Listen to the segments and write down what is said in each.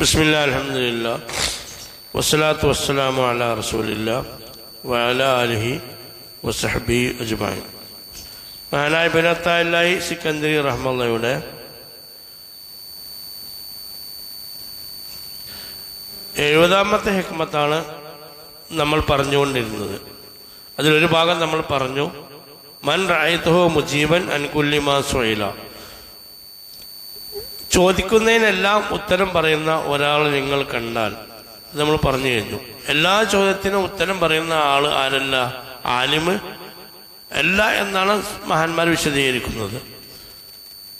ബിസ്മില്ല അലഹമില്ല വസ്സലാത്തു വസ്സലാമു അല റസൂലില്ല വഅല അലിഹി വസഹബി الله മഹാനായ ബിനത്തായി الله റഹ്മയുടെ എഴുപതാമത്തെ ഹെക്മത്താണ് നമ്മൾ പറഞ്ഞുകൊണ്ടിരുന്നത്. അതിലൊരു ഭാഗം നമ്മൾ പറഞ്ഞു മൻ റായത്തഹോ മുജീബൻ അൻകുല്ലിമാ സൊയില ചോദിക്കുന്നതിനെല്ലാം ഉത്തരം പറയുന്ന ഒരാൾ നിങ്ങൾ കണ്ടാൽ നമ്മൾ പറഞ്ഞു കഴിഞ്ഞു. എല്ലാ ചോദ്യത്തിനും ഉത്തരം പറയുന്ന ആൾ ആരല്ല? ആലിമ് അല്ല എന്നാണ് മഹാന്മാർ വിശദീകരിക്കുന്നത്.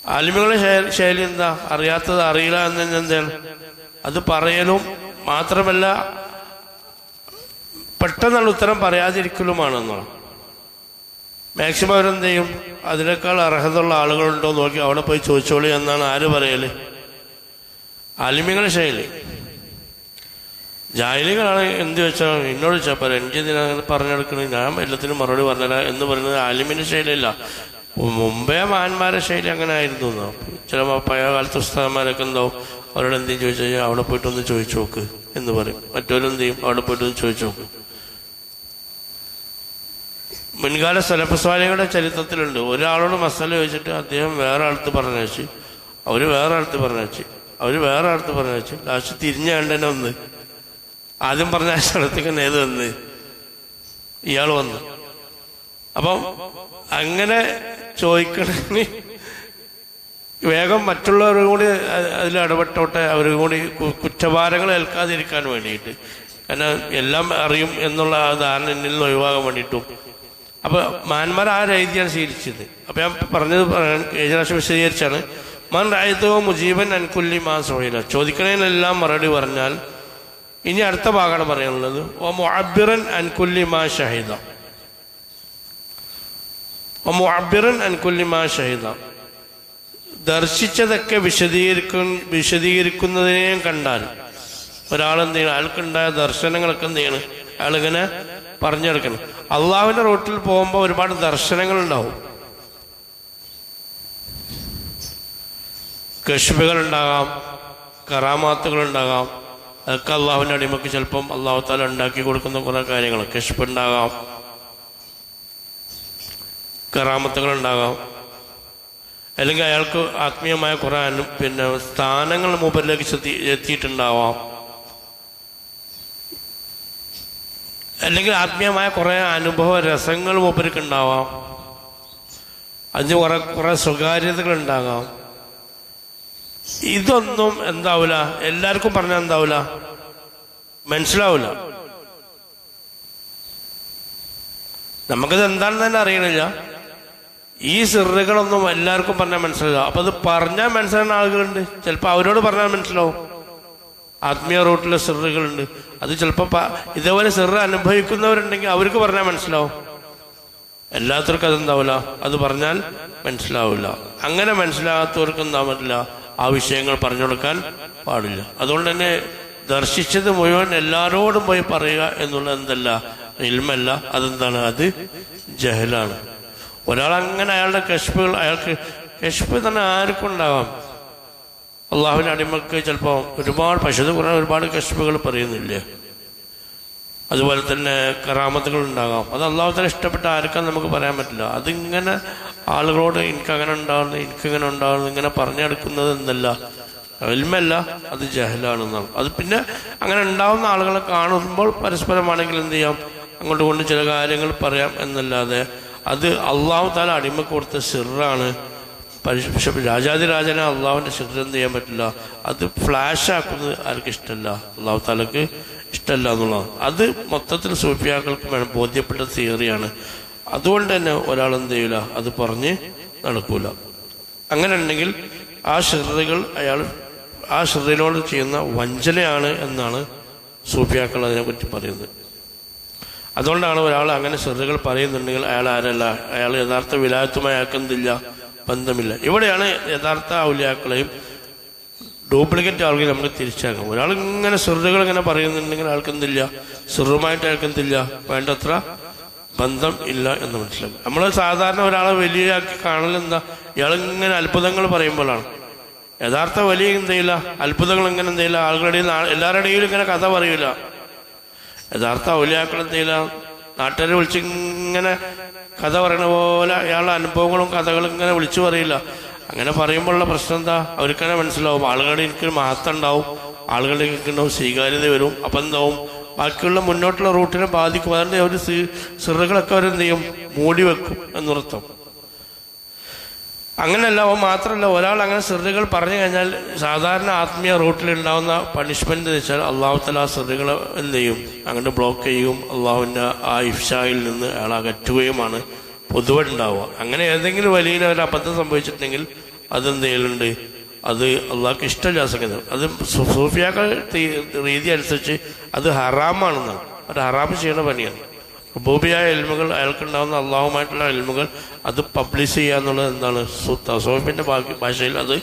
ആലിമുകളെ ശൈലി എന്താ? അറിയാത്തത് അറിയില്ല എന്നതിന് അത് പറയലും മാത്രമല്ല പെട്ടെന്നുള്ള ഉത്തരം പറയാതിരിക്കലുമാണെന്നാണ് മാക്സിമം അവരെന്ത് ചെയ്യും? അതിനേക്കാൾ അർഹതയുള്ള ആളുകളുണ്ടോ നോക്കി അവിടെ പോയി ചോദിച്ചോളി എന്നാണ് ആര് പറയൽ? ആലിമ്യങ്ങളുടെ ശൈലി. ജാലികളാണ് എന്ത് വെച്ചാൽ എന്നോട് വെച്ചാൽ പറയാം എനിക്ക് ഇതിനെ പറഞ്ഞെടുക്കണേ? ഞാൻ എല്ലാത്തിനും മറുപടി പറഞ്ഞുതരാം എന്ന് പറയുന്നത് ആലിമിന്റെ ശൈലിയല്ല. മുമ്പേ മഹാന്മാരുടെ ശൈലി അങ്ങനെ ആയിരുന്നു എന്നോ. ചില പഴയ കാലത്ത് ഉസ്താദന്മാരൊക്കെ എന്താവും അവരോട് എന്തെങ്കിലും ചോദിച്ചു കഴിഞ്ഞാൽ അവിടെ പോയിട്ടൊന്ന് ചോദിച്ചു നോക്ക് എന്ന് പറയും. മറ്റവരെന്ത് ചെയ്യും? അവിടെ പോയിട്ടൊന്ന് ചോദിച്ചു നോക്ക് മുൻകാല സലഫസ്വാലികളുടെ ചരിത്രത്തിലുണ്ട്. ഒരാളോട് മസാല ചോദിച്ചിട്ട് അദ്ദേഹം വേറെ അടുത്ത് പറഞ്ഞു അവർ വേറെ അടുത്ത് പറഞ്ഞു അവർ വേറെ അടുത്ത് പറഞ്ഞു ലാസ്റ്റ് തിരിഞ്ഞ കണ്ടനെ ഒന്ന് ആദ്യം പറഞ്ഞ സ്ഥലത്തേക്ക് തന്നെ ഏത് വന്ന്? ഇയാൾ വന്നു. അപ്പം അങ്ങനെ ചോദിക്കണമെങ്കിൽ വേഗം മറ്റുള്ളവരും കൂടി അതിൽ ഇടപെട്ടോട്ടെ. അവരും കൂടി കുറ്റഭാരങ്ങൾ ഏൽക്കാതിരിക്കാൻ വേണ്ടിയിട്ട്. കാരണം എല്ലാം അറിയും എന്നുള്ള ആ ധാരണ എന്നിൽ നിന്ന് ഒഴിവാകാൻ വേണ്ടിയിട്ടും അപ്പൊ മാന്മാർ ആ രീതിയാണ് സ്വീകരിച്ചത് അപ്പൊ ഞാൻ പറഞ്ഞത് പറയാൻ കഴിഞ്ഞ വിശദീകരിച്ചാണ്. മൻ റായത്തോ മുജീബൻ അൻകുല്ലി മാ സോയില. ചോദിക്കണതിനെല്ലാം മറുപടി പറഞ്ഞാൽ ഇനി അടുത്ത ഭാഗമാണ് പറയാനുള്ളത്. ഓ മുഅബ്ബിറൻ അൻകുല്ലി മാ ഷഹിദ. ഓ മുഅബ്ബിറൻ അൻകുല്ലി മാ ഷഹിദ. ദർശിച്ചതൊക്കെ വിശദീകരിക്കും വിശദീകരിക്കുന്നതിനെയും കണ്ടാൽ ഒരാളെന്ത് ചെയ്യണം അയാൾക്കുണ്ടായ ദർശനങ്ങളൊക്കെ എന്ത് ചെയ്യണം അയാളിങ്ങനെ പറഞ്ഞെടുക്കണം. അള്ളാഹുവിന്റെ റൂട്ടിൽ പോകുമ്പോൾ ഒരുപാട് ദർശനങ്ങൾ ഉണ്ടാവും കശ്ബുകൾ ഉണ്ടാകാം കറാമാത്തുകൾ ഉണ്ടാകാം അതൊക്കെ അള്ളാഹുവിന്റെ അടിമക്ക് ചിലപ്പം അള്ളാഹു താല ഉണ്ടാക്കി കൊടുക്കുന്ന കുറെ കാര്യങ്ങൾ കശ്ബ് ഉണ്ടാകാം കറാമത്തുകൾ ഉണ്ടാകാം അല്ലെങ്കിൽ അയാൾക്ക് ആത്മീയമായ കുറെ പിന്നെ സ്ഥാനങ്ങൾ മൂപ്പരിലേക്ക് എത്തി എത്തിയിട്ടുണ്ടാവാം. അല്ലെങ്കിൽ ആത്മീയമായ കുറേ അനുഭവ രസങ്ങൾ മൂപ്പർക്ക് ഉണ്ടാവാം. അതിന് കുറെ കുറെ സ്വകാര്യതകൾ ഉണ്ടാകാം. ഇതൊന്നും എന്താവൂല? എല്ലാവർക്കും പറഞ്ഞാൽ എന്താവൂല? മനസ്സിലാവൂല. നമുക്കിത് എന്താണെന്ന് തന്നെ അറിയണില്ല. ഈ സിറുകളൊന്നും എല്ലാവർക്കും പറഞ്ഞാൽ മനസ്സിലാവും അപ്പൊ അത് പറഞ്ഞാൽ മനസ്സിലാകുന്ന ആളുകളുണ്ട്. ചിലപ്പോൾ അവരോട് പറഞ്ഞാൽ മനസ്സിലാവും. ആത്മീയ റൂട്ടിലെ സിറുകളുണ്ട് അത് ചിലപ്പോൾ ഇതേപോലെ സിറ അനുഭവിക്കുന്നവരുണ്ടെങ്കിൽ അവർക്ക് പറഞ്ഞാൽ മനസ്സിലാവും. എല്ലാത്തവർക്കും അതെന്താവില്ല അത് പറഞ്ഞാൽ മനസ്സിലാവില്ല അങ്ങനെ മനസ്സിലാകാത്തവർക്ക് എന്താ പറ്റില്ല? ആ വിഷയങ്ങൾ പറഞ്ഞു കൊടുക്കാൻ പാടില്ല. അതുകൊണ്ട് തന്നെ ദർശിച്ചത് മുഴുവൻ എല്ലാരോടും പോയി പറയുക എന്നുള്ളത് എന്തല്ല? ഇൽമല്ല. അതെന്താണ്? അത് ജഹലാണ്. ഒരാൾ അങ്ങനെ അയാളുടെ കശ്പുകൾ അയാൾക്ക് കശ്പ് തന്നെ ആർക്കും ഉണ്ടാവാം. അള്ളാഹുവിന്റെ അടിമക്ക് ചിലപ്പോൾ ഒരുപാട് പശുത് കുറേ ഒരുപാട് കശ്പുകൾ പറയുന്നില്ലേ. അതുപോലെ തന്നെ കറാമത്തുകൾ ഉണ്ടാകാം. അത് അള്ളാഹുത്തിന് ഇഷ്ടപ്പെട്ട ആർക്കും നമുക്ക് പറയാൻ പറ്റില്ല. അതിങ്ങനെ ആളുകളോട് എനിക്ക് അങ്ങനെ ഉണ്ടാകുന്നു എനിക്കിങ്ങനെ ഉണ്ടാകുന്നു ഇങ്ങനെ പറഞ്ഞെടുക്കുന്നത് എന്നല്ല. എൽമല്ല അത് ജഹലാണെന്നാണ്. അത് പിന്നെ അങ്ങനെ ഉണ്ടാവുന്ന ആളുകളെ കാണുമ്പോൾ പരസ്പരമാണെങ്കിൽ എന്ത് ചെയ്യാം? അങ്ങോട്ട് കൊണ്ട് ചില കാര്യങ്ങൾ പറയാം എന്നല്ലാതെ അത് അള്ളാഹു താല അടിമ കൊടുത്ത സിറാണ്. പക്ഷെ രാജാതിരാജനെ അള്ളാഹുവിന്റെ ശിഖരം ചെയ്യാൻ പറ്റില്ല? അത് ഫ്ലാഷ് ആക്കുന്നത് ആർക്കും ഇഷ്ടമല്ല അള്ളാഹു താലക്ക് ഇഷ്ടമല്ല എന്നുള്ളതാണ്. അത് മൊത്തത്തിൽ സൂഫിയാക്കൾക്ക് വേണം. ബോധ്യപ്പെട്ട തിയറിയാണ്. അതുകൊണ്ട് തന്നെ ഒരാൾ എന്ത് ചെയ്യൂല? അത് പറഞ്ഞ് നടക്കൂല. അങ്ങനെ ഉണ്ടെങ്കിൽ ആ ശ്രദ്ധകൾ അയാൾ ആ ശ്രദ്ധയിലോട് ചെയ്യുന്ന വഞ്ചനയാണ് എന്നാണ് സൂഫിയാക്കൾ അതിനെപ്പറ്റി പറയുന്നത്. അതുകൊണ്ടാണ് ഒരാൾ അങ്ങനെ ശ്രദ്ധകൾ പറയുന്നുണ്ടെങ്കിൽ അയാൾ ആരല്ല? അയാൾ യഥാർത്ഥ വിലായത്വമായി അയാൾക്കെന്തില്ല ബന്ധമില്ല. ഇവിടെയാണ് യഥാർത്ഥ ഔലിയാക്കളെയും ഡ്യൂപ്ലിക്കേറ്റ് ആളുകൾ നമുക്ക് തിരിച്ചറിയാം ഒരാൾ ഇങ്ങനെ സുറുകൾ ഇങ്ങനെ പറയുന്നുണ്ടെങ്കിൽ ആൾക്കെന്തില്ല സുറുമായിട്ട് ആൾക്കെന്തില്ല വേണ്ടത്ര ബന്ധം ഇല്ല എന്ന് മനസ്സിലാക്കും. നമ്മൾ സാധാരണ ഒരാളെ വലിയാക്കി കാണലെന്താ ഇയാൾ ഇങ്ങനെ അത്ഭുതങ്ങൾ പറയുമ്പോഴാണ്. യഥാർത്ഥ വലിയ എന്തെയില്ല അത്ഭുതങ്ങൾ ഇങ്ങനെ എന്തെയില്ല ആളുകളുടെ എല്ലാവരുടെ ഇടയിലും ഇങ്ങനെ കഥ പറയില്ല യഥാർത്ഥ ഔലിയാക്കൾ എന്തെയില്ല നാട്ടുകാരെ വിളിച്ച് ഇങ്ങനെ കഥ പറയണ പോലെ അയാളുടെ അനുഭവങ്ങളും കഥകളും ഇങ്ങനെ വിളിച്ചു പറയില്ല. അങ്ങനെ പറയുമ്പോഴുള്ള പ്രശ്നം എന്താ? അവർക്ക് തന്നെ മനസ്സിലാവും. ആളുകളുടെ എനിക്ക് മഹത്വം ഉണ്ടാവും. ആളുകളുടെ ഉണ്ടാവും. സ്വീകാര്യത വരും. അപ്പം എന്താവും? ബാക്കിയുള്ള മുന്നോട്ടുള്ള റൂട്ടിനെ ബാധിക്കും. അതിന്റെ അവർ സിറുകളൊക്കെ അവരെന്ത് ചെയ്യും? മൂടി വെക്കും എന്നർത്ഥം. അങ്ങനെയല്ല മാത്രമല്ല ഒരാൾ അങ്ങനെ സിറുകൾ പറഞ്ഞു കഴിഞ്ഞാൽ സാധാരണ ആത്മീയ റൂട്ടിൽ പണിഷ്മെന്റ് എന്ന് വെച്ചാൽ അള്ളാഹു തല ആ സിറുകളെ എന്ത് ചെയ്യും? അങ്ങോട്ട് ബ്ലോക്ക് ചെയ്യും. അള്ളാഹുവിന്റെ ആ ഇഫ്ഷായിൽ നിന്ന് അയാൾ അകറ്റുകയുമാണ്. പൊതുവെ ഉണ്ടാവുക. അങ്ങനെ ഏതെങ്കിലും വലിയ ഒരു അബദ്ധം സംഭവിച്ചിട്ടുണ്ടെങ്കിൽ അതെന്ത് ചെയ്യലുണ്ട്? അത് അള്ളാഹ്ക്ക് ഇഷ്ടമില്ല സംഗതി അത് സൂഫിയാക്കൾ രീതി അനുസരിച്ച് അത് ഹറാമാണെന്നാണ്. ഒരു ഹറാം ചെയ്യുന്ന പണിയാണ്. റുബൂബിയായ എൽമുകൾ അയാൾക്കുണ്ടാകുന്ന അള്ളാഹുമായിട്ടുള്ള എൽമുകൾ അത് പബ്ലിഷ് ചെയ്യുക എന്നുള്ളത് എന്താണ്? തസോഫിന്റെ ഭാഷയിൽ അത്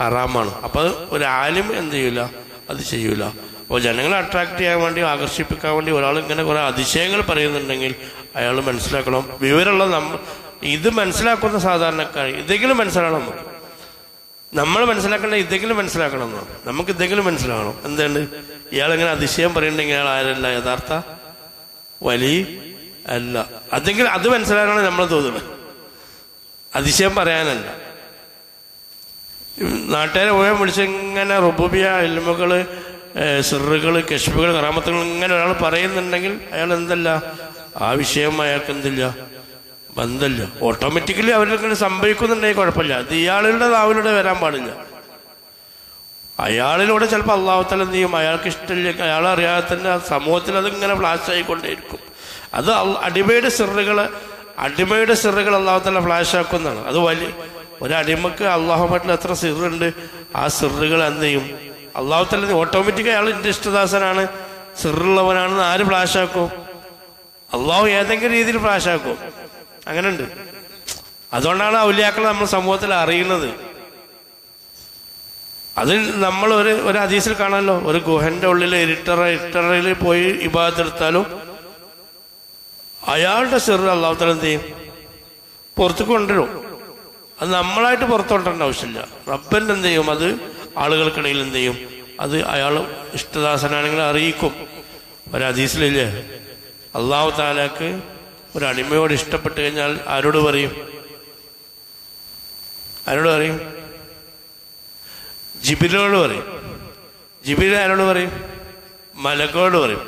ഹറാമാണ്. അപ്പോൾ ഒരു ആലിം എന്ത് ചെയ്യൂല? അത് ചെയ്യൂല. അപ്പോൾ ജനങ്ങളെ അട്രാക്ട് ചെയ്യാൻ വേണ്ടി ആകർഷിപ്പിക്കാൻ വേണ്ടി ഒരാൾ ഇങ്ങനെ കുറെ അതിശയങ്ങൾ പറയുന്നുണ്ടെങ്കിൽ അയാൾ മനസ്സിലാക്കണം. വിവരമുള്ള നമ്മ ഇത് മനസ്സിലാക്കുന്ന സാധാരണക്കാർ ഇതെങ്കിലും മനസ്സിലാക്കണം നമുക്ക്. നമ്മൾ മനസ്സിലാക്കേണ്ട ഇതെങ്കിലും മനസ്സിലാക്കണം നമുക്ക് ഇതെങ്കിലും മനസ്സിലാക്കണം എന്താണ് ഇയാൾ ഇങ്ങനെ അതിശയം പറയുന്നുണ്ടെങ്കിൽ അയാൾ ആരല്ല? യഥാർത്ഥ വലിയ അല്ല. അതെങ്കിൽ അത് മനസ്സിലാക്കാണ് നമ്മൾ തോന്നുന്നത്. അതിശയം പറയാനല്ല. നാട്ടുകാരെ മുഴുവൻ വിളിച്ച് ഇങ്ങനെ റുബുബിയ എൽമുകൾ സിറുകൾ കശ്മുകൾ കറാമത്തുകൾ ഇങ്ങനെ ഒരാൾ പറയുന്നുണ്ടെങ്കിൽ അയാൾ എന്തല്ല? ആ വിഷയം അയാൾക്ക് എന്തില്ല? ബന്ധമില്ല ഓട്ടോമാറ്റിക്കലി അവരിങ്ങനെ സംഭവിക്കുന്നുണ്ടെങ്കിൽ കുഴപ്പമില്ല. അത് ഇയാളുടെ നാവിലൂടെ വരാൻ പാടില്ല. അയാളിലൂടെ ചിലപ്പോൾ അള്ളാഹുത്തല എന്ത് ചെയ്യും? അയാൾക്ക് ഇഷ്ടമില്ല. അയാൾ അറിയാതെ തന്നെ സമൂഹത്തിൽ അതിങ്ങനെ ഫ്ലാഷ് ആയിക്കൊണ്ടേയിരിക്കും. അത് അടിമയുടെ സിറുകൾ അടിമയുടെ സിറുകൾ അള്ളാഹുത്തല ഫ്ലാഷ് ആക്കുന്നതാണ്. അത് വലിയ ഒരു അടിമക്ക് അള്ളാഹുമായിട്ടുള്ള എത്ര സിറുണ്ട് ആ സിറുകൾ എന്ത് ചെയ്യും? അള്ളാഹുത്തല ഓട്ടോമാറ്റിക് അയാൾ എന്റെ ഇഷ്ടദാസനാണ്. സിറുള്ളവനാണെന്ന് ആര് ഫ്ലാഷ് ആക്കും? അള്ളാഹു ഏതെങ്കിലും രീതിയിൽ ഫ്ലാഷ് ആക്കും. അങ്ങനെ ഉണ്ട് അതുകൊണ്ടാണ് ഔലിയാക്കളെ നമ്മൾ സമൂഹത്തിൽ അറിയുന്നത്. അത് നമ്മൾ ഒരു ഒരു അതീസിൽ കാണാമല്ലോ. ഒരു ഗുഹന്റെ ഉള്ളിൽ ഇരുട്ടറ ഇരുട്ടറയിൽ പോയി ഇബാദെടുത്താലും അയാളുടെ ചെറു അള്ളാഹുത്തല എന്ത് ചെയ്യും? പുറത്ത് കൊണ്ടുവരും. അത് നമ്മളായിട്ട് പുറത്തു കൊണ്ടുവരേണ്ട ആവശ്യമില്ല. റബ്ബന്റെ എന്ത് ചെയ്യും? അത് ആളുകൾക്കിടയിൽ എന്ത് ചെയ്യും? അത് അയാൾ ഇഷ്ടദാസനാണെങ്കിൽ അറിയിക്കും. ഒരു അതീസിലില്ലേ അള്ളാഹു താലാക്ക് ഒരു അടിമയോട് ഇഷ്ടപ്പെട്ട് കഴിഞ്ഞാൽ ആരോട് പറയും? ആരോട് പറയും? ജിബിലോട് പറയും. ജിബിൽ ആരോട് പറയും? മലക്കോട് പറയും.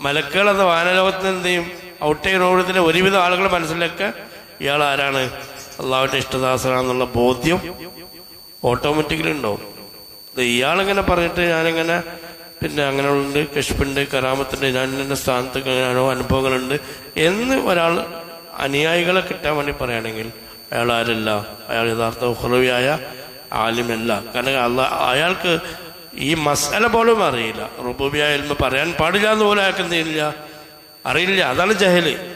മലക്കുകൾ എന്ന വാനലോകത്തിന് എന്ത് ചെയ്യും? ഔട്ടേ റോഡത്തിന്റെ ഒരുവിധം ആളുകൾ മനസ്സിലൊക്കെ ഇയാൾ ആരാണ്? അള്ളാഹുവിന്റെ ഇഷ്ടദാസനാന്നുള്ള ബോധ്യം ഓട്ടോമാറ്റിക്കലി ഉണ്ടാവും ഇയാളിങ്ങനെ പറഞ്ഞിട്ട് ഞാനിങ്ങനെ പിന്നെ അങ്ങനെയുണ്ട് കശ്പുണ്ട് കരാമത്തുണ്ട് ഞാൻ എന്റെ സ്ഥാനത്ത് ഞാനോ അനുഭവങ്ങളുണ്ട് എന്ന് ഒരാൾ അനുയായികളെ കിട്ടാൻ വേണ്ടി പറയുകയാണെങ്കിൽ അയാൾ ആരല്ല? അയാൾ യഥാർത്ഥ ഉഹ്റവിയായ ആലിമല്ല. കാരണം അല്ല അയാൾക്ക് ഈ മസാല പോലും അറിയില്ല. റുബൂബിയ പറയാൻ പാടില്ല എന്ന് പോലും അയാൾക്ക് എന്ത് ചെയ്യില്ല? അറിയില്ല. അതാണ് ജഹൽ.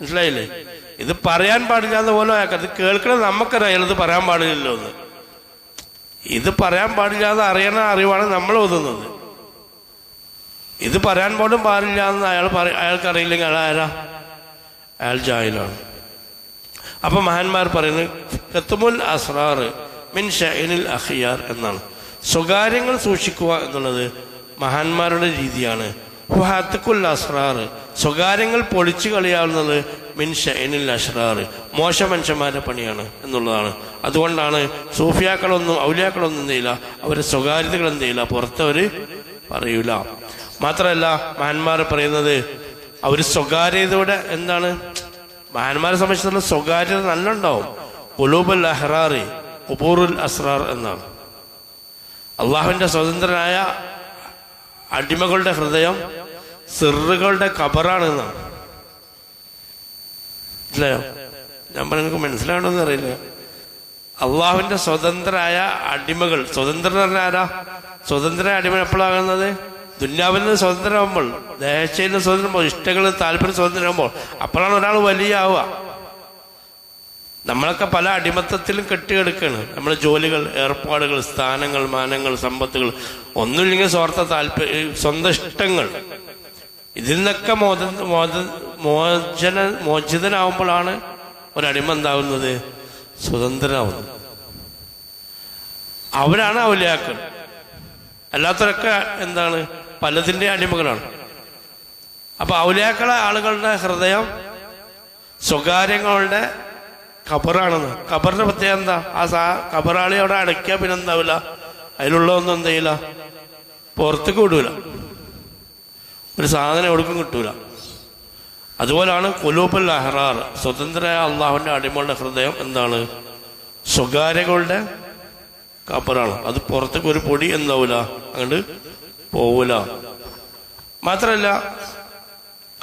മനസ്സിലായില്ലേ? ഇത് പറയാൻ പാടില്ല എന്ന് പോലും അയാൾക്ക് അത് കേൾക്കണം നമുക്കറിയാം. ഇത് പറയാൻ പാടില്ലല്ലോ എന്ന്. ഇത് പറയാൻ പാടില്ല എന്ന് അറിയണ അറിവാണ് നമ്മൾ ഓതുന്നത്. ഇത് പറയാൻ പോലും പാടില്ല എന്ന് അയാൾ പറ- അയാൾക്ക് അറിയില്ലെങ്കിൽ അയാൾ ആരാ? അയാൾ ജാഹിലാണ്. അപ്പൊ മഹാന്മാർ പറയുന്നത് കത്തുമുൽ അസ്രാർ മിൻ ഷൈനിൽ അഖിയാർ എന്നാണ്. സ്വകാര്യങ്ങൾ സൂക്ഷിക്കുക എന്നുള്ളത് മഹാന്മാരുടെ രീതിയാണ്. ഹത്തുക്കുൽ അസ്രാർ സ്വകാര്യങ്ങൾ പൊളിച്ചു കളിയാവുന്നത് മിൻ ഷൈനിൽ അഷ്റാർ മോശ മനുഷ്യന്മാരുടെ പണിയാണ് എന്നുള്ളതാണ്. അതുകൊണ്ടാണ് സൂഫിയാക്കളൊന്നും ഔലിയാക്കളൊന്നും എന്ത് ചെയ്യില്ല അവരെ സ്വകാര്യതകൾ എന്ത് ചെയ്യില്ല പുറത്തവർ പറയൂല. മാത്രമല്ല മഹാന്മാർ പറയുന്നത് അവർ സ്വകാര്യതയുടെ എന്താണ്? മഹാന്മാരെ സംബന്ധിച്ചിടത്തോളം സ്വകാര്യത നല്ലുണ്ടാവും. ഉലൂബുൽ അഹ്റാറി ഉബൂറുൽ അസ്രാർ എന്നാണ്. അള്ളാഹുവിന്റെ സ്വതന്ത്രനായ അടിമകളുടെ ഹൃദയം സിറുകളുടെ കബറാണെന്നാണ് മനസ്സിലായോ? ഞാൻ പറഞ്ഞ മനസ്സിലാവണമെന്ന് അറിയില്ല. അള്ളാഹുവിന്റെ സ്വതന്ത്രരായ അടിമകൾ സ്വതന്ത്രൻ ആരാ? സ്വതന്ത്ര അടിമ എപ്പോഴാകുന്നത് ദുന്യാവിൽ നിന്ന് സ്വതന്ത്രമാകുമ്പോൾ ദേശയിൽ നിന്ന് സ്വതന്ത്രമാകുമ്പോൾ ഇഷ്ടങ്ങളിൽ താല്പര്യം സ്വതന്ത്രമാകുമ്പോൾ അപ്പോഴാണ് ഒരാൾ വലിയ ആവുക. നമ്മളൊക്കെ പല അടിമത്തത്തിലും കെട്ടിയെടുക്കുകയാണ് നമ്മുടെ ജോലികൾ ഏർപ്പാടുകൾ സ്ഥാനങ്ങൾ മാനങ്ങൾ സമ്പത്തുകൾ ഒന്നുമില്ലെങ്കിൽ സ്വാർത്ഥ താല്പര്യ സ്വന്തം ഇഷ്ടങ്ങൾ. ഇതിൽ നിന്നൊക്കെ മോദ മോച മോചന മോചിതനാവുമ്പോഴാണ് ഒരടിമ എന്താവുന്നത്? സ്വതന്ത്രനാവുന്നത്. അവരാണ് ഔലിയാക്കൾ. അല്ലാത്തവരൊക്കെ എന്താണ്? പലതിന്റെ അടിമകളാണ്. അപ്പൊ ഔലിയാക്കളെ ആളുകളുടെ ഹൃദയം സ്വകാര്യങ്ങളുടെ ഖബറാണെന്ന്. ഖബറിന്റെ പ്രത്യേകത എന്താ? ആ സാ ഖബറാളി അവിടെ അടയ്ക്കുക പിന്നെ എന്താവില്ല അതിലുള്ളതൊന്നും എന്ത് ചെയ്യില്ല പുറത്തേക്ക് വിടൂല. ഒരു സാധനം എവിടേക്കും കിട്ടൂല. അതുപോലാണ് കുലൂബൽ അഹ്റാർ സ്വതന്ത്രയായ അള്ളാഹുവിന്റെ അടിമകളുടെ ഹൃദയം എന്താണ്? സ്വകാര്യകളുടെ കപ്പറാണ് അത് പുറത്തേക്ക് ഒരു പൊടി എന്താവൂല? അങ്ങോട്ട് പോവൂല. മാത്രമല്ല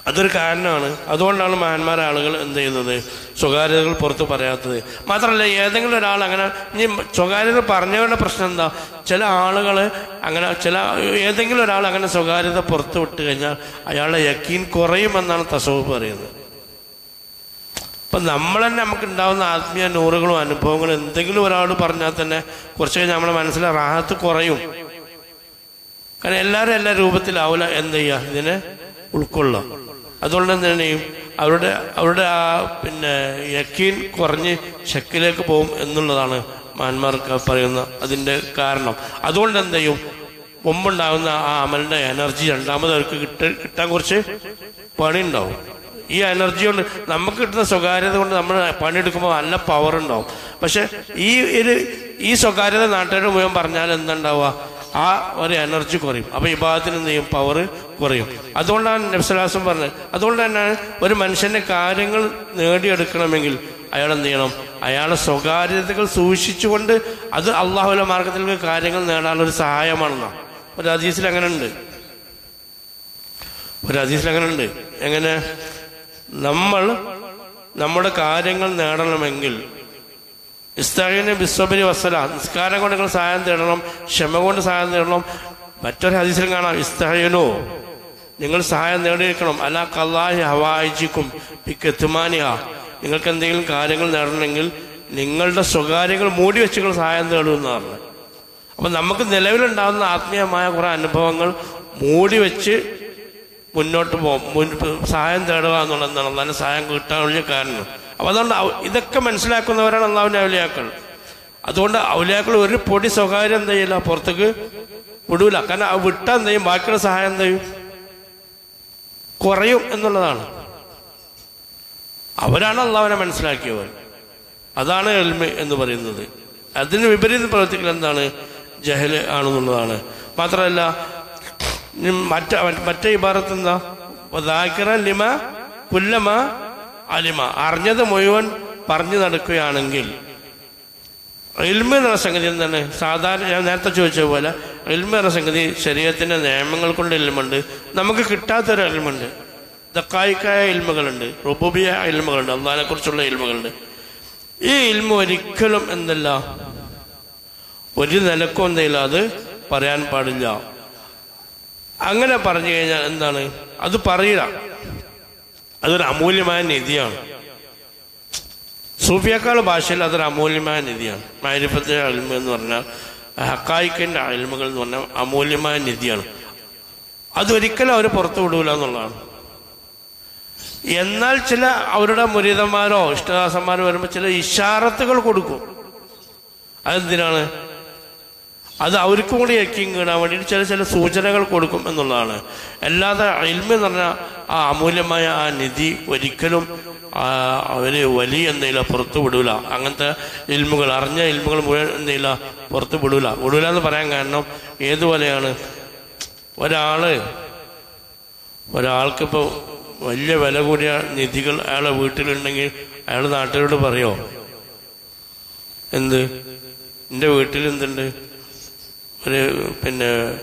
അതൊരു കാരണമാണ്. അതുകൊണ്ടാണ് മഹാന്മാരെ ആളുകൾ എന്ത് ചെയ്യുന്നത്? സ്വകാര്യതകൾ പുറത്ത് പറയാത്തത്. മാത്രമല്ല ഏതെങ്കിലും ഒരാൾ അങ്ങനെ ഇനി സ്വകാര്യത പറഞ്ഞവരുടെ പ്രശ്നം എന്താ? ചില ആളുകൾ അങ്ങനെ ചില ഏതെങ്കിലും ഒരാൾ അങ്ങനെ സ്വകാര്യത പുറത്ത് വിട്ട് കഴിഞ്ഞാൽ അയാളുടെ യക്കീൻ കുറയുമെന്നാണ് തസവ് പറയുന്നത്. അപ്പം നമ്മൾ തന്നെ നമുക്ക് ഉണ്ടാകുന്ന ആത്മീയ നൂറുകളും അനുഭവങ്ങളും എന്തെങ്കിലും ഒരാൾ പറഞ്ഞാൽ തന്നെ കുറച്ച് കഴിഞ്ഞാൽ നമ്മുടെ മനസ്സിലെ റാഹത്ത് കുറയും. കാരണം എല്ലാവരും എല്ലാ രൂപത്തിലാവില്ല എന്ത് ചെയ്യുക? ഇതിനെ ഉൾക്കൊള്ളുക. അതുകൊണ്ട് എന്ത് ചെയ്യും അവരുടെ അവരുടെ ആ പിന്നെ യക്കീൻ കുറഞ്ഞ് ശക്കിലേക്ക് പോകും എന്നുള്ളതാണ് മാന്മാർക്ക് പറയുന്ന അതിന്റെ കാരണം. അതുകൊണ്ട് എന്ത് ചെയ്യും? മുമ്പുണ്ടാകുന്ന ആ അമലിന്റെ എനർജി രണ്ടാമത് അവർക്ക് കിട്ട കിട്ടാൻ കുറച്ച് പണി ഉണ്ടാവും ഈ എനർജി കൊണ്ട് നമുക്ക് കിട്ടുന്ന സ്വകാര്യത കൊണ്ട് നമ്മൾ പണിയെടുക്കുമ്പോൾ നല്ല പവർ ഉണ്ടാവും പക്ഷെ ഈ ഒരു ഈ സ്വകാര്യത നാട്ടുകാർ മുഴുവൻ പറഞ്ഞാൽ എന്തുണ്ടാവുക? ആ ഒരു എനർജി കുറയും. അപ്പൊ ഈ ഭാഗത്തിന് എന്ത് ചെയ്യും? പവർ കുറയും. അതുകൊണ്ടാണ് നബ്സലാസം പറഞ്ഞത്. അതുകൊണ്ട് തന്നെ ഒരു മനുഷ്യന്റെ കാര്യങ്ങൾ നേടിയെടുക്കണമെങ്കിൽ അയാൾ എന്ത് ചെയ്യണം? അയാളെ സ്വകാര്യതകൾ സൂക്ഷിച്ചുകൊണ്ട് അത് അള്ളാഹുല മാർഗത്തിലേക്ക് കാര്യങ്ങൾ നേടാനുള്ള ഒരു സഹായമാണെന്നാണ് ഒരു അതീസിൽ അങ്ങനെ ഉണ്ട് ഒരു അതീസിൽ അങ്ങനെ ഉണ്ട് എങ്ങനെ? നമ്മൾ നമ്മുടെ കാര്യങ്ങൾ നേടണമെങ്കിൽ ഇസ്താഹിന് ബിസ്വബരി വസ്സല. നിസ്കാരം കൊണ്ട് നിങ്ങൾ സഹായം തേടണം ക്ഷമ കൊണ്ട് സഹായം തേടണം. മറ്റൊരു ഹദീസിലും കാണാം ഇസ്താഹിനു. നിങ്ങൾ സഹായം നേടിയിരിക്കണം. അല്ല കല്ലാഹി ഹവായിജിക്കും പിക്കെത്തുമാനിയ നിങ്ങൾക്ക് എന്തെങ്കിലും കാര്യങ്ങൾ നേടണമെങ്കിൽ നിങ്ങളുടെ സ്വകാര്യങ്ങൾ മൂടി വെച്ച് നിങ്ങൾ സഹായം തേടുമെന്ന് പറഞ്ഞു അപ്പൊ നമുക്ക് നിലവിലുണ്ടാകുന്ന ആത്മീയമായ കുറെ അനുഭവങ്ങൾ മൂടി വെച്ച് മുന്നോട്ട് പോകും സഹായം തേടുക എന്നുള്ളതാണ്. നല്ല സഹായം വലിയ കാരണം. അപ്പൊ അതുകൊണ്ട് ഇതൊക്കെ മനസ്സിലാക്കുന്നവരാണ് അള്ളാഹുവിന്റെ ഔലിയാക്കൾ. അതുകൊണ്ട് ഔലിയാക്കൾ ഒരു പൊടി സ്വകാര്യം എന്ത് ചെയ്യില്ല പുറത്തേക്ക് വിടൂല. കാരണം ആ വിട്ടാ എന്ത് ചെയ്യും? ബാക്കിയുള്ള സഹായം എന്ത് ചെയ്യും? കുറയും എന്നുള്ളതാണ്. അവരാണ് അള്ളാഹുവിനെ മനസ്സിലാക്കിയവർ. അതാണ് എൽമ എന്ന് പറയുന്നത്. അതിന് വിപരീത പ്രവർത്തിക്കൽ എന്താണ്? ജഹൽ ആണെന്നുള്ളതാണ്. മാത്രമല്ല മറ്റേ മറ്റ ഇബാറത്ത് എന്താ? ലിമ കുല്ലമ അലിമ അറിഞ്ഞത് മുഴുവൻ പറഞ്ഞു നടക്കുകയാണെങ്കിൽ ഇൽമ എന്ന സംഗതി എന്താണ്? സാധാരണ ഞാൻ നേരത്തെ ചോദിച്ച പോലെ ഇൽമ എന്ന സംഗതി ശരീരത്തിന്റെ നിയമങ്ങൾ കൊണ്ട് ഇൽമുണ്ട്. നമുക്ക് കിട്ടാത്തൊരു ഇൽമുണ്ട്. ദക്കായിക്കായ ഇൽമകളുണ്ട് റുബുബിയ ഇൽമകളുണ്ട് അള്ളഹാനെ കുറിച്ചുള്ള ഇൽമുകളുണ്ട്. ഈ ഇൽമ ഒരിക്കലും എന്തല്ല? ഒരു നിലക്കും എന്തെങ്കിലും അത് പറയാൻ പാടില്ല. അങ്ങനെ പറഞ്ഞു കഴിഞ്ഞാൽ എന്താണ്? അത് പറയില്ല. അതൊരു അമൂല്യമായ നിധിയാണ്. സൂഫിയക്കാൾ ഭാഷയിൽ അതൊരു അമൂല്യമായ നിധിയാണ്. മാരിഫത്തിന്റെ അൽമ എന്ന് പറഞ്ഞാൽ ഹക്കായിക്കന്റെ അൽമകൾ എന്ന് പറഞ്ഞാൽ അമൂല്യമായ നിധിയാണ്. അതൊരിക്കലും അവർ പുറത്തു വിടൂല എന്നുള്ളതാണ്. എന്നാൽ ചില അവരുടെ മുരീതന്മാരോ ഇഷ്ടദാസന്മാരോ വരുമ്പോൾ ചില ഇഷാറത്തുകൾ കൊടുക്കും. അതെന്തിനാണ്? അത് അവർക്കും കൂടി യക്കീം കിടാൻ വേണ്ടിയിട്ട് ചില ചില സൂചനകൾ കൊടുക്കും എന്നുള്ളതാണ്. അല്ലാതെ ഇൽമ എന്ന് പറഞ്ഞാൽ ആ അമൂല്യമായ ആ നിധി ഒരിക്കലും അവർ വലിയ എന്തെങ്കിലും പുറത്തു വിടൂല. അങ്ങനത്തെ ഇൽമുകൾ അറിഞ്ഞ ഇൽമുകൾ മുഴുവൻ എന്തെയില്ല പുറത്തു വിടൂല. വിടൂല എന്ന് പറയാൻ കാരണം ഏതുപോലെയാണ്? ഒരാൾ ഒരാൾക്കിപ്പോ വലിയ വില കൂടിയ നിധികൾ അയാളെ വീട്ടിലുണ്ടെങ്കിൽ അയാൾ നാട്ടുകാരോട് പറയോ? എന്ത്? എന്റെ വീട്ടിൽ എന്തുണ്ട് ഒരു പിന്നെ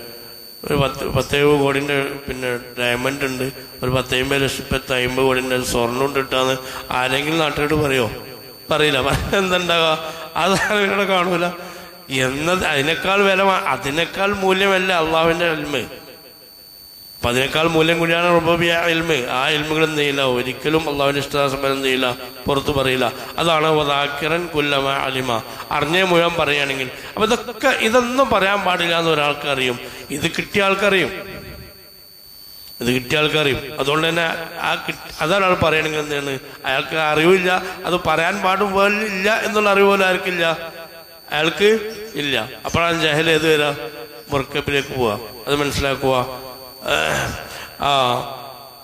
ഒരു പത്ത് പത്തേഴ് കോടിന്റെ പിന്നെ ഡയമണ്ട് ഉണ്ട്. ഒരു പത്തേമ്പത് ലക്ഷം അമ്പത് കോടിന്റെ സ്വർണം ഇട്ടാന്ന് ആരെങ്കിലും നാട്ടുകാരോട് പറയോ? പറയില്ല. പറഞ്ഞാൽ എന്തുണ്ടാവുക അതാണ് കാണൂല. എന്നത് അതിനേക്കാൾ വില അതിനേക്കാൾ മൂല്യമല്ല അള്ളാഹുവിന്റെ അൽമ അപ്പൊ അതിനേക്കാൾ മൂല്യം കൂടിയാണ് റുബബിയ എൽമ് ആ ഇൽമുകൾ എന്ത് ചെയ്യില്ല. ഒരിക്കലും അള്ളാഹുവിന്റെ ഇഷ്ടദാസം എന്ത് ചെയ്യില്ല. പുറത്തു പറയില്ല. അതാണ് വദാക്കിറൻ കുല്ലമ അലിമ. അറിഞ്ഞേ മുഴുവൻ പറയുകയാണെങ്കിൽ. അപ്പൊ ഇതൊക്കെ ഇതൊന്നും പറയാൻ പാടില്ല എന്ന് ഒരാൾക്കറിയും ഇത് കിട്ടിയ ആൾക്കറിയും. ഇത് കിട്ടിയ ആൾക്കറിയും. അതുകൊണ്ട് തന്നെ ആ കിട്ടി അതൊരാൾ പറയണമെങ്കിൽ എന്താണ്? അയാൾക്ക് അറിവില്ല. അത് പറയാൻ പാടും ഇല്ല എന്നുള്ള അറിവ് പോലും ആർക്കില്ല അയാൾക്ക് ഇല്ല. അപ്പോഴാണ് ജഹൽ ഏത് വരാ മുറക്കപ്പിലേക്ക് പോവാ അത് മനസ്സിലാക്കുക. ആ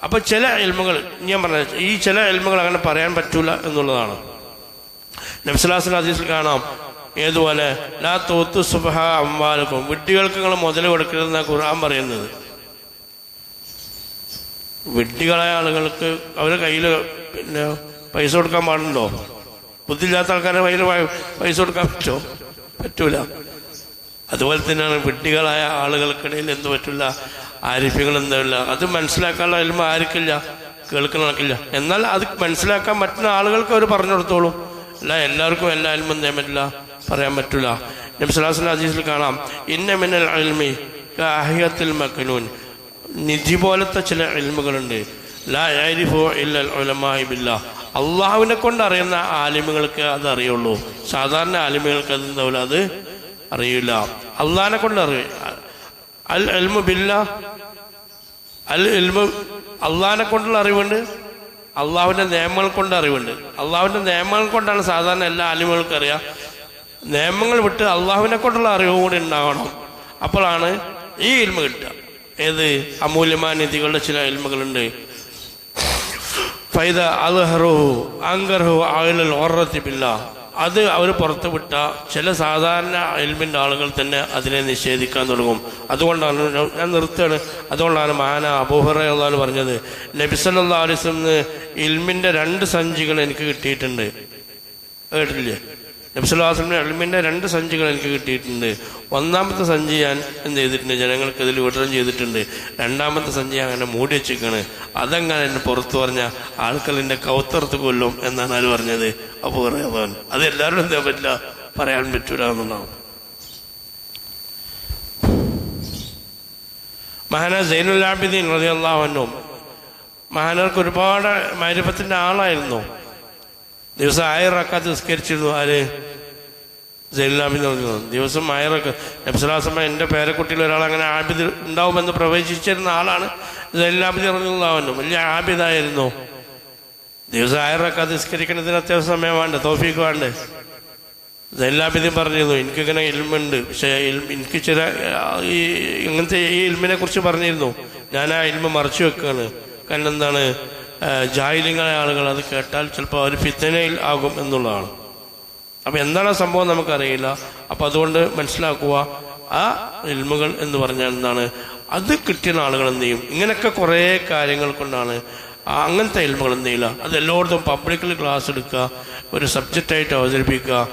അപ്പൊ ചില എൽമകൾ ഞാൻ പറഞ്ഞ ഈ ചില എൽമകൾ അങ്ങനെ പറയാൻ പറ്റൂല എന്നുള്ളതാണ്. നബ്സലാസിന്റെ അതീസിൽ കാണാം ഏതുപോലെ ലാ തോത്തു സുബഹ അമ്മാലക്കും വിഡ്ഢികൾക്ക് നിങ്ങൾ മുതൽ കൊടുക്കരുതെന്നാണ് ഖുർആൻ പറയുന്നത്. വിഡ്ഢികളായ ആളുകൾക്ക് അവരെ കയ്യിൽ പിന്നെ പൈസ കൊടുക്കാൻ പാടുണ്ടോ? ബുദ്ധിയില്ലാത്ത ആൾക്കാരുടെ കയ്യിൽ പൈസ കൊടുക്കാൻ പറ്റുമോ പറ്റൂല. അതുപോലെ തന്നെയാണ് വിഡ്ഢികളായ ആളുകൾക്കിടയിൽ എന്ത് പറ്റില്ല ആരിഫ്യങ്ങൾ എന്തില്ല അത് മനസ്സിലാക്കാനുള്ള എൽമ ആർക്കില്ല കേൾക്കുന്ന ആൾക്കില്ല. എന്നാൽ അത് മനസ്സിലാക്കാൻ പറ്റുന്ന ആളുകൾക്ക് അവർ പറഞ്ഞു കൊടുത്തോളൂ അല്ല എല്ലാവർക്കും എല്ലാ എൽമും ചെയ്യാൻ പറ്റില്ല പറയാൻ പറ്റില്ല നബ്സലാസിന്റെ അജീസിൽ കാണാം ഇന്ന മിന്നൽ അൽമി അഹിയത്തിൽ മക്കനൂൻ നിധി പോലത്തെ ചില എൽമുകളുണ്ട്. ലാ അള്ളാഹുവിനെ കൊണ്ട് അറിയുന്ന ആലിമുകൾക്ക് അത് അറിയുള്ളൂ. സാധാരണ ആലിമുകൾക്ക് അത് എന്താവില്ല അത് അറിയില്ല. അള്ളാഹിനെ കൊണ്ട് അറിയും അൽ എൽമു ബില്ല. അൽ എൽമു അള്ളാഹിനെ കൊണ്ടുള്ള അറിവുണ്ട് അള്ളാഹുവിന്റെ നിയമങ്ങൾ കൊണ്ട് അറിവുണ്ട്. അള്ളാഹുവിന്റെ നിയമങ്ങൾ കൊണ്ടാണ് സാധാരണ എല്ലാ ആലിമുകൾക്കും അറിയാം. നിയമങ്ങൾ വിട്ട് അള്ളാഹുവിനെ കൊണ്ടുള്ള അറിവ് കൂടി ഉണ്ടാവണം. അപ്പോഴാണ് ഈ ഇൽമ കിട്ടുക. ഏത്? അമൂല്യമായ നിധികളുടെ ചില ഇൽമകളുണ്ട്. ഫൈദ അൽഹറു അങ്കർഹു ആയുലൽ ഓർറത്തിപ്പില്ല അത് അവർ പുറത്തുവിട്ട ചില സാധാരണ എൽമിന്റെ ആളുകൾ തന്നെ അതിനെ നിഷേധിക്കാൻ തുടങ്ങും. അതുകൊണ്ടാണ് ഞാൻ നിർത്തുകയാണ്. അതുകൊണ്ടാണ് മാന അബൂഹറ പറഞ്ഞത് നബിസല്ലാ അലിസ്ന്ന് ഇൽമിന്റെ രണ്ട് സഞ്ചികൾ എനിക്ക് കിട്ടിയിട്ടുണ്ട്. കേട്ടില്ലേ നബ്സുല്ലാസ്ലമിന്റെ അളിമിന്റെ രണ്ട് സഞ്ചികൾ എനിക്ക് കിട്ടിയിട്ടുണ്ട്. ഒന്നാമത്തെ സഞ്ചി ഞാൻ എന്ത് ചെയ്തിട്ടുണ്ട്? ജനങ്ങൾക്ക് ഇതിൽ വിതരണം ചെയ്തിട്ടുണ്ട്. രണ്ടാമത്തെ സഞ്ചി അങ്ങനെ മൂടി വെച്ചിരിക്കുകയാണ്. അതങ്ങനെ എന്നെ പുറത്തു പറഞ്ഞ ആൾക്കാർ എന്റെ കൗത്തർത്ത് കൊല്ലും എന്നാണ് അത് പറഞ്ഞത്? അപ്പോൾ പറയാൻ അത് എല്ലാവരും എന്താ പറ്റില്ല? പറയാൻ പറ്റൂല എന്നുള്ളതാണ്. മഹാന സൈനുലാബിദീൻ റതിയല്ലാവനും മഹാനർക്ക് ഒരുപാട് മരുപ്പത്തിന്റെ ആളായിരുന്നു. ദിവസം ആയിറക്കാത്ത റക്കാത്ത് നിസ്കരിച്ചിരുന്നു ആര്? ജൈലാബിന്ന് പറഞ്ഞു. ദിവസം ആയിറക്ക നബ്സലാസമ്മ എന്റെ പേരക്കുട്ടിയിൽ ഒരാൾ അങ്ങനെ ആബിദ് ഉണ്ടാവുമെന്ന് പ്രവചിച്ചിരുന്ന ആളാണ്. ജൈലാബിദ് ഇറങ്ങുന്നതാവുന്നു വലിയ ആബിദായിരുന്നു. ദിവസം ആയിറക്കാത്ത റക്കാത്ത് നിസ്കരിക്കുന്നതിന് അത്യാവശ്യം സമയം വേണ്ട? തോഫീക്ക് വേണ്ടേ? ജൈലാബിദി പറഞ്ഞിരുന്നു എനിക്കിങ്ങനെ ഇൽമുണ്ട്. പക്ഷേ എനിക്ക് ചില ഈ ഇങ്ങനത്തെ ഈ ഇൽമിനെ കുറിച്ച് പറഞ്ഞിരുന്നു. ഞാൻ ആ ഇൽമ മറച്ചു വെക്കുകയാണ് കാരണം എന്താണ്? ജാഹിലിങ്ങളായ ആളുകൾ അത് കേട്ടാൽ ചിലപ്പോൾ അവർ ഫിത്തനയിൽ ആകും എന്നുള്ളതാണ്. അപ്പൊ എന്താണ് സംഭവം നമുക്കറിയില്ല. അപ്പൊ അതുകൊണ്ട് മനസ്സിലാക്കുക ആ ഇൽമുകൾ എന്ന് പറഞ്ഞാൽ എന്താണ്? അത് കിട്ടിയ ആളുകൾ എന്ത് ചെയ്യും? ഇങ്ങനെയൊക്കെ കുറേ കാര്യങ്ങൾ കൊണ്ടാണ് അങ്ങനത്തെ ഇൽമുകൾ എന്ത് ചെയ്യില്ല. അത് എല്ലായിടത്തും പബ്ലിക്കിൽ ക്ലാസ് എടുക്കുക ഒരു സബ്ജക്റ്റായിട്ട് അവതരിപ്പിക്കുക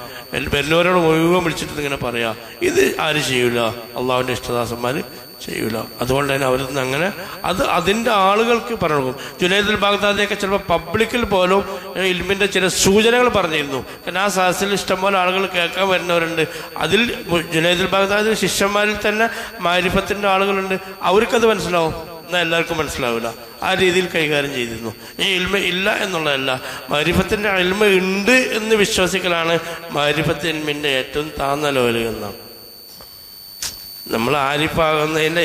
വരുന്നവരോട് മുഴുവൻ വിളിച്ചിട്ട് ഇങ്ങനെ പറയാ. ഇത് ആര് ചെയ്യൂല. അള്ളാഹുവിന്റെ ഇഷ്ടദാസന്മാർ ചെയ്യൂല. അതുകൊണ്ട് തന്നെ അവരിൽ നിന്ന് അങ്ങനെ അത് അതിന്റെ ആളുകൾക്ക് പറഞ്ഞു ജുനൈദുൽ ബാഗ്ദാദിയൊക്കെ ചിലപ്പോൾ പബ്ലിക്കിൽ പോലും ഇൽമിന്റെ ചില സൂചനകൾ പറഞ്ഞിരുന്നു. കാരണം ആ സദസ്സിൽ ഇഷ്ടംപോലെ ആളുകൾ കേൾക്കാൻ വരുന്നവരുണ്ട്. അതിൽ ജുനൈദുൽ ബാഗ്ദാദി ശിഷ്യന്മാരിൽ തന്നെ മാരിഫത്തിന്റെ ആളുകളുണ്ട്. അവർക്കത് മനസ്സിലാവും. എന്നാൽ എല്ലാവർക്കും മനസ്സിലാവില്ല ആ രീതിയിൽ കൈകാര്യം ചെയ്തിരുന്നു. ഈ ഇൽമ ഇല്ല എന്നുള്ളതല്ല. മാരിഫത്തിന്റെ ഇൽമ ഉണ്ട് എന്ന് വിശ്വസിക്കലാണ് മാരിഫത്ത് ഇൽമിന്റെ ഏറ്റവും താന്ന ലെവൽ എന്നാണ്. നമ്മൾ ആരിഫാകുന്നതിന്റെ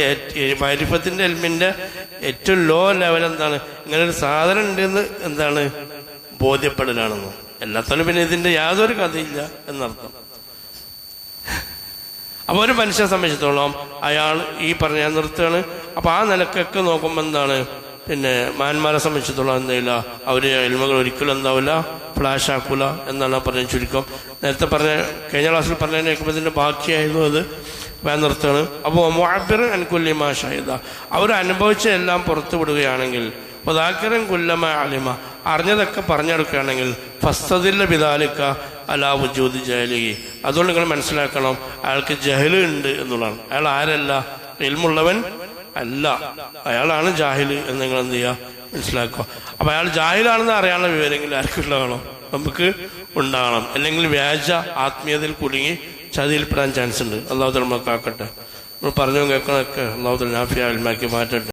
ആരിഫത്തിന്റെ എൽമിന്റെ ഏറ്റവും ലോ ലെവൽ എന്താണ്? ഇങ്ങനെ ഒരു സാധനം ഉണ്ടെന്ന് എന്താണ്? ബോധ്യപ്പെടലാണെന്ന്. എല്ലാത്തോലും പിന്നെ ഇതിന്റെ യാതൊരു കഥയില്ല എന്നർത്ഥം. അപ്പോൾ ഒരു മനുഷ്യനെ സംബന്ധിച്ചിടത്തോളം അയാൾ ഈ പറഞ്ഞ നിർത്തുകയാണ്. അപ്പൊ ആ നിലക്കൊക്കെ നോക്കുമ്പോൾ എന്താണ്? പിന്നെ മാന്മാരെ സംബന്ധിച്ചിടത്തോളം എന്തില്ല അവർ എൽമകൾ ഒരിക്കലും എന്താവില്ല ഫ്ലാഷ് ആക്കൂല എന്നാണ് പറഞ്ഞ ചുരുക്കം. നേരത്തെ പറഞ്ഞ കഴിഞ്ഞ ക്ലാസ്സിൽ പറഞ്ഞ കേൾക്കുമ്പോൾ ബാക്കിയായിരുന്നു അത്. വേ നിർത്തുകയാണ്. അപ്പോൾ മുഅബ്ബിർ അൻകുല്ലി മാ ഷഹിദ. അവർ അനുഭവിച്ച എല്ലാം പുറത്തു വിടുകയാണെങ്കിൽ പതാക്കിറൻ കുല്ലമ അലിമ. അറിഞ്ഞതൊക്കെ പറഞ്ഞെടുക്കുകയാണെങ്കിൽ ഫസ്തദില്ല പിതാലിക്ക അലാ വുജൂദ് ജഹലി. അതുകൊണ്ട് നിങ്ങൾ മനസ്സിലാക്കണം അയാൾക്ക് ജഹലുണ്ട് എന്നുള്ളതാണ്. അയാൾ ആരല്ല? ഇൽമുള്ളവൻ അല്ല അയാളാണ് ജാഹിൽ എന്ന് നിങ്ങൾ എന്ത് ചെയ്യുക മനസ്സിലാക്കുക. അപ്പൊ അയാൾ ജാഹിലാണെന്ന് അറിയാനുള്ള വിവരങ്ങൾ ആർക്കുള്ളതാണോ? നമുക്ക് ഉണ്ടാകണം. അല്ലെങ്കിൽ വ്യാജ ആത്മീയതയിൽ കുടുങ്ങി ചതിയിൽപ്പെടാൻ ചാൻസ് ഉണ്ട്. അള്ളാഹു നമുക്ക് ആക്കട്ടെ. നമ്മൾ പറഞ്ഞു കേൾക്കണമൊക്കെ അള്ളാഹു നാഫിയ അൽമാക്കി മാറ്റട്ടെ